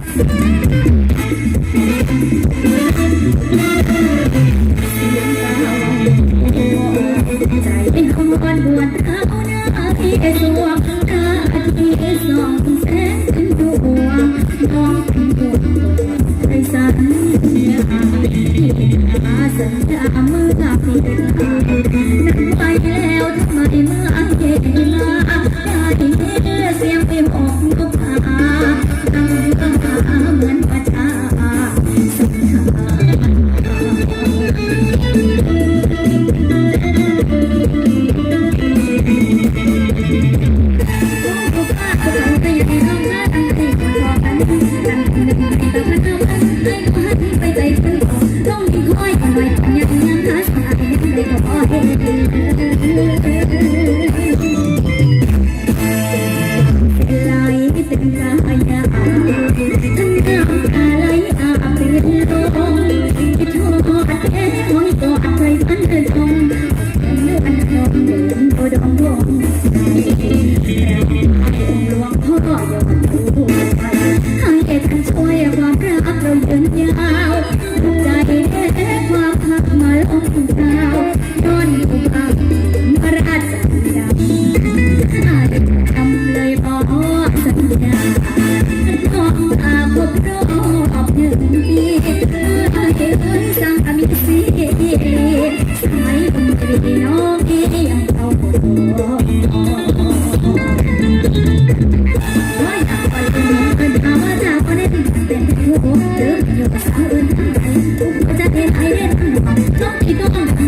เป็นคนบวชเขาหน้าพี่เองตาพี่สองแสนเป็ดวงดวงเป็ดวงไปสัญญาอาสัญญาเมื่อพี่เอ็นนั้นไปแล้วทำไมเมื่อเย็น Thank you. ความรักเรายืนยาวใจแท้ความหักมาลงดาวนอนอยู่บ้าน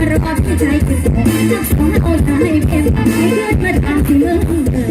I'm to die to the Just wanna all time if I'm tired but I feel hunger